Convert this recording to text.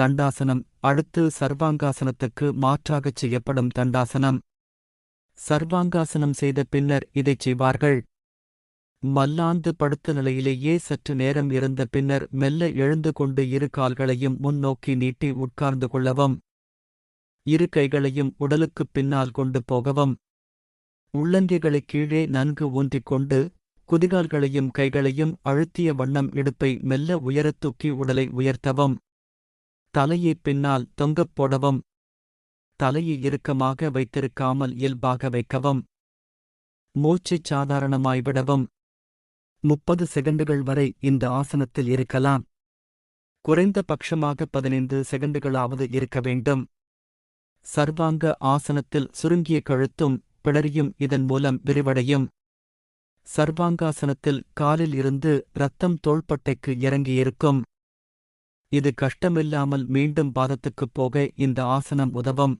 தண்டாசனம் அடுத்து சர்வாங்காசனத்துக்கு மாற்றாகச் செய்யப்படும் தண்டாசனம். சர்வாங்காசனம் செய்த பின்னர் இதைச் செய்வார்கள். மல்லாந்து படுத்த நிலையிலேயே சற்று நேரம் இருந்த பின்னர் மெல்ல எழுந்து கொண்டு இரு கால்களையும் முன்னோக்கி நீட்டி உட்கார்ந்து கொள்ளவும். இரு கைகளையும் உடலுக்குப் பின்னால் கொண்டு போகவும். உள்ளங்கைகளை கீழே நன்கு ஊன்றிக் கொண்டு குதிகால்களையும் கைகளையும் அழுத்திய வண்ணம் இடுப்பை மெல்ல உயரத் தூக்கி உடலை உயர்த்தவும். தலையைப் பின்னால் தொங்கப் போடவும் தலையை இறுக்கமாக வைத்திருக்காமல் இயல்பாக வைக்கவும் மூச்சைச் சாதாரணமாய் விடவும் முப்பது செகண்டுகள் வரை இந்த ஆசனத்தில் இருக்கலாம். குறைந்த பட்சமாக பதினைந்து செகண்டுகளாவது இருக்க வேண்டும். சர்வாங்க ஆசனத்தில் சுருங்கிய கழுத்தும் பிளறியும் இதன் மூலம் விரிவடையும். சர்வாங்காசனத்தில் காலில் இருந்து இரத்தம் தோள்பட்டைக்கு இறங்கியிருக்கும். இது கஷ்டமில்லாமல் மீண்டும் பாதத்துக்குப் போக இந்த ஆசனம் உதவும்.